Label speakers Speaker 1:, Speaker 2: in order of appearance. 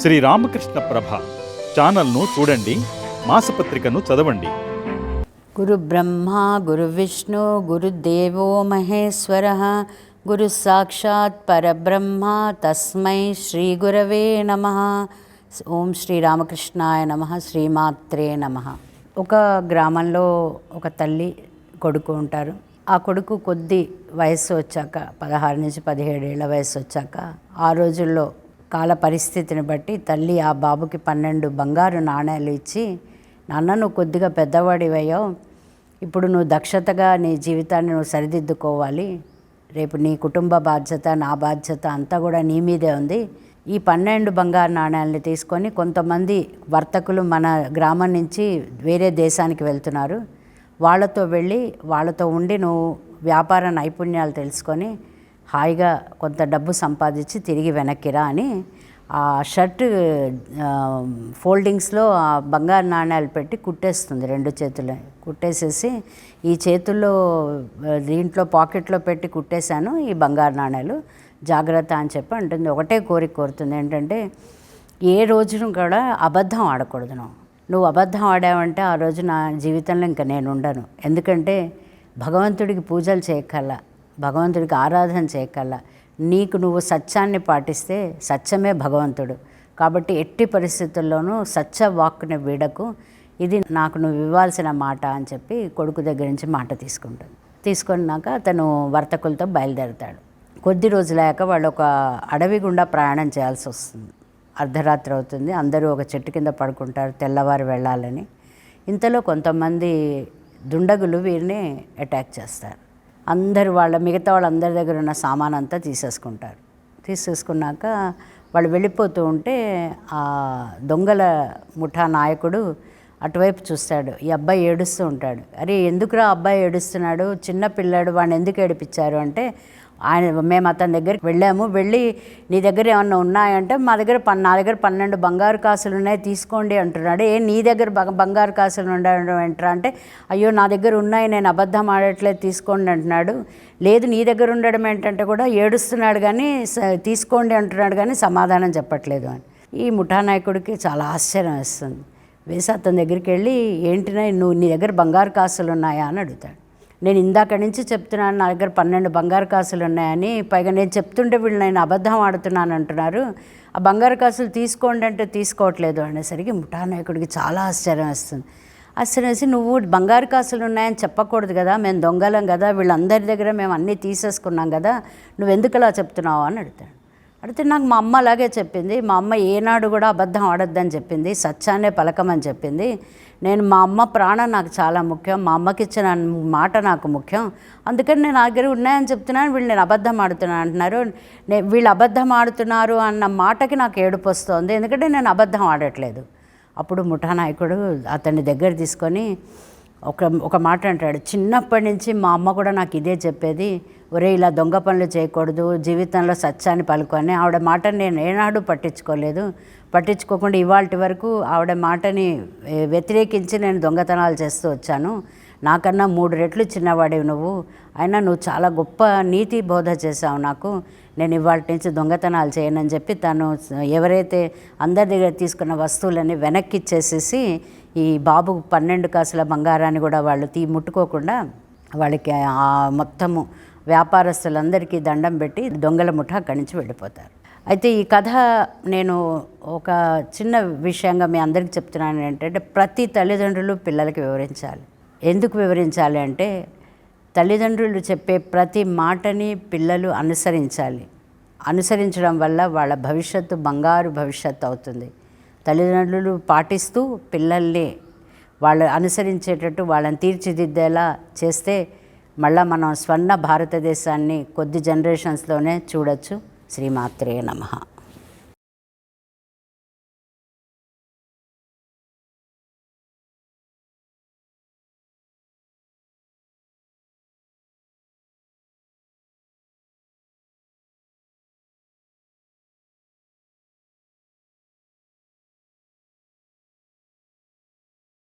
Speaker 1: శ్రీ రామకృష్ణ ప్రభ ఛానల్ను చూడండి మాసపత్రికను చదవండి
Speaker 2: గురు బ్రహ్మ గురు విష్ణు గురుదేవో మహేశ్వర గురు సాక్షాత్ పరబ్రహ్మ తస్మై శ్రీ గురవే నమ ఓం శ్రీ రామకృష్ణాయ నమ శ్రీమాత్రే నమ ఒక గ్రామంలో ఒక తల్లి కొడుకు ఉంటారు ఆ కొడుకు కొద్ది వయస్సు వచ్చాక పదహారు నుంచి పదిహేడేళ్ల వయసు వచ్చాక ఆ రోజుల్లో కాల పరిస్థితిని బట్టి తల్లి ఆ బాబుకి పన్నెండు బంగారు నాణేలు ఇచ్చి నాన్న నువ్వు కొద్దిగా పెద్దవాడివయ్యావు ఇప్పుడు నువ్వు దక్షతగా నీ జీవితాన్ని నువ్వు సరిదిద్దుకోవాలి రేపు నీ కుటుంబ బాధ్యత నా బాధ్యత అంతా కూడా నీ మీదే ఉంది ఈ పన్నెండు బంగారు నాణ్యాలని తీసుకొని కొంతమంది వర్తకులు మన గ్రామం నుంచి వేరే దేశానికి వెళ్తున్నారు వాళ్ళతో వెళ్ళి వాళ్ళతో ఉండి నువ్వు వ్యాపార నైపుణ్యాలు తెలుసుకొని హాయిగా కొంత డబ్బు సంపాదించి తిరిగి వెనక్కిరా అని ఆ షర్ట్ ఫోల్డింగ్స్లో ఆ బంగారు నాణ్యాలు పెట్టి కుట్టేస్తుంది రెండు చేతులు కుట్టేసేసి ఈ చేతుల్లో దీంట్లో పాకెట్లో పెట్టి కుట్టేశాను ఈ బంగారు నాణ్యాలు జాగ్రత్త అని చెప్పి అంటుంది ఒకటే కోరిక కోరుతుంది ఏంటంటే ఏ రోజును కూడా అబద్ధం ఆడకూడదు నువ్వు అబద్ధం ఆడావంటే ఆ రోజు నా జీవితంలో ఇంకా నేను ఉండను ఎందుకంటే భగవంతుడికి పూజలు చేయక్కల్లా భగవంతుడికి ఆరాధన చేయకల్లా నీకు నువ్వు సత్యాన్ని పాటిస్తే సత్యమే భగవంతుడు కాబట్టి ఎట్టి పరిస్థితుల్లోనూ సత్య వాక్కుని వీడకు ఇది నాకు నువ్వు ఇవ్వాల్సిన మాట అని చెప్పి కొడుకు దగ్గర నుంచి మాట తీసుకుంటాడు తీసుకున్నాక అతను వర్తకులతో బయలుదేరుతాడు కొద్ది రోజులయ్యాక వాళ్ళు ఒక అడవి గుండా ప్రయాణం చేయాల్సి వస్తుంది అర్ధరాత్రి అవుతుంది అందరూ ఒక చెట్టు కింద పడుకుంటారు తెల్లవారు వెళ్ళాలని ఇంతలో కొంతమంది దుండగులు వీరిని అటాక్ చేస్తారు అందరు వాళ్ళ మిగతా వాళ్ళందరి దగ్గర ఉన్న సామాన్ అంతా తీసేసుకుంటారు తీసేసుకున్నాక వాళ్ళు వెళ్ళిపోతూ ఉంటే ఆ దొంగల ముఠా నాయకుడు అటువైపు చూస్తాడు ఈ అబ్బాయి ఏడుస్తూ ఉంటాడు అరే ఎందుకురా అబ్బాయి ఏడుస్తున్నాడు చిన్న పిల్లాడు వాడిని ఎందుకు ఏడిపించారు అంటే ఆయన మేము అతని దగ్గరికి వెళ్ళాము వెళ్ళి నీ దగ్గర ఏమన్నా ఉన్నాయంటే మా దగ్గర పన్ నా దగ్గర పన్నెండు బంగారు కాసులు ఉన్నాయి తీసుకోండి అంటున్నాడు ఏ నీ దగ్గర బంగారు కాసులు ఉండడం ఏంట్రా అంటే అయ్యో నా దగ్గర ఉన్నాయి నేను అబద్ధం ఆడట్లేదు తీసుకోండి అంటున్నాడు లేదు నీ దగ్గర ఉండడం ఏంటంటే కూడా ఏడుస్తున్నాడు కానీ తీసుకోండి అంటున్నాడు కానీ సమాధానం చెప్పట్లేదు అని ఈ ముఠానాయకుడికి చాలా ఆశ్చర్యం వేస్తుంది వేసి అతని దగ్గరికి వెళ్ళి ఏంటినా నువ్వు నీ దగ్గర బంగారు కాసులు ఉన్నాయా అని అడుగుతాడు నేను ఇందాక నుంచి చెప్తున్నాను నా దగ్గర పన్నెండు బంగారు కాసులు ఉన్నాయని పైగా నేను చెప్తుంటే వీళ్ళు నేను అబద్ధం ఆడుతున్నాను అంటున్నారు ఆ బంగారు కాసులు తీసుకోండి అంటే తీసుకోవట్లేదు అనేసరికి ముఠా నాయకుడికి చాలా ఆశ్చర్యం వస్తుంది ఆశ్చర్యం వేసి నువ్వు బంగారు కాసులు ఉన్నాయని చెప్పకూడదు కదా మేము దొంగలం కదా వీళ్ళందరి దగ్గర మేము అన్నీ తీసేసుకున్నాం కదా నువ్వెందుకు అలా చెప్తున్నావు అని అడుగుతాడు అడితే నాకు మా అమ్మ అలాగే చెప్పింది మా అమ్మ ఏనాడు కూడా అబద్ధం ఆడొద్దని చెప్పింది సత్యాన్నే పలకమని చెప్పింది నేను మా అమ్మ ప్రాణం నాకు చాలా ముఖ్యం మా అమ్మకి ఇచ్చిన మాట నాకు ముఖ్యం అందుకని నేను నా దగ్గర ఉన్నాయని చెప్తున్నాను వీళ్ళు నేను అబద్ధం ఆడుతున్నాను అంటున్నారు నేను వీళ్ళు అబద్ధం ఆడుతున్నారు అన్న మాటకి నాకు ఏడుపు వస్తుంది ఎందుకంటే నేను అబద్ధం ఆడట్లేదు అప్పుడు ముఠానాయకుడు అతన్ని దగ్గర తీసుకొని ఒక ఒక మాట అంటాడు చిన్నప్పటి నుంచి మా అమ్మ కూడా నాకు ఇదే చెప్పేది ఒరే ఇలా దొంగ పనులు చేయకూడదు జీవితంలో సత్యాన్ని పలుకొని ఆవిడ మాటని నేను ఏనాడు పట్టించుకోలేదు పట్టించుకోకుండా ఇవాళ వరకు ఆవిడ మాటని వ్యతిరేకించి నేను దొంగతనాలు చేస్తూ వచ్చాను నాకన్నా మూడు రెట్లు చిన్నవాడివి నువ్వు అయినా నువ్వు చాలా గొప్ప నీతి బోధ చేసావు నాకు నేను ఇవాళ నుంచి దొంగతనాలు చేయనని చెప్పి తను ఎవరైతే అందరి దగ్గర తీసుకున్న వస్తువులని వెనక్కి ఇచ్చేసేసి ఈ బాబు పన్నెండు కాసుల బంగారాన్ని కూడా వాళ్ళు తీ ముట్టుకోకుండా వాళ్ళకి మొత్తము వ్యాపారస్తులందరికీ దండం పెట్టి దొంగల ముఠ అక్కడి నుంచి వెళ్ళిపోతారు అయితే ఈ కథ నేను ఒక చిన్న విషయంగా మీ అందరికీ చెప్తున్నాను ఏంటంటే ప్రతి తల్లిదండ్రులు పిల్లలకి వివరించాలి ఎందుకు వివరించాలి అంటే తల్లిదండ్రులు చెప్పే ప్రతి మాటని పిల్లలు అనుసరించాలి అనుసరించడం వల్ల వాళ్ళ భవిష్యత్తు బంగారు భవిష్యత్తు అవుతుంది తల్లిదండ్రులు పాటిస్తూ పిల్లల్ని వాళ్ళు అనుసరించేటట్టు వాళ్ళని తీర్చిదిద్దేలా చేస్తే మళ్ళీ మనం స్వర్ణ భారతదేశాన్ని కొద్ది జనరేషన్స్లోనే చూడొచ్చు శ్రీమాత్రే నమ